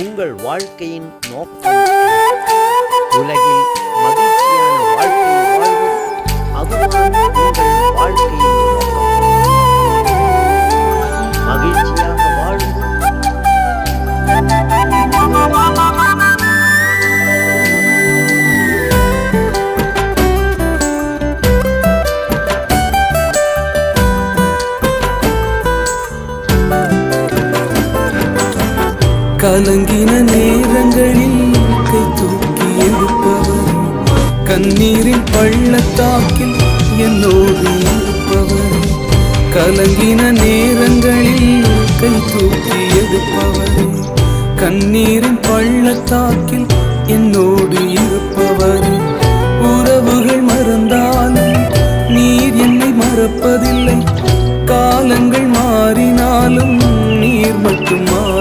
உங்கள் வாழ்க்கையின் நோக்கம். கலங்கின நேரங்களில் கை தூக்கி எடுப்பவர். கண்ணீரின் பள்ளத்தாக்கில் என்னோடு இருப்பவர். கலங்கின நேரங்களில் கை தூக்கி எடுப்பவர். கண்ணீரின் பள்ளத்தாக்கில் என்னோடு இருப்பவர். உறவுகள் மறந்தாலும் நீர் என்னை மறப்பதில்லை. காலங்கள் மாறினாலும் நீர் மட்டும்? மாற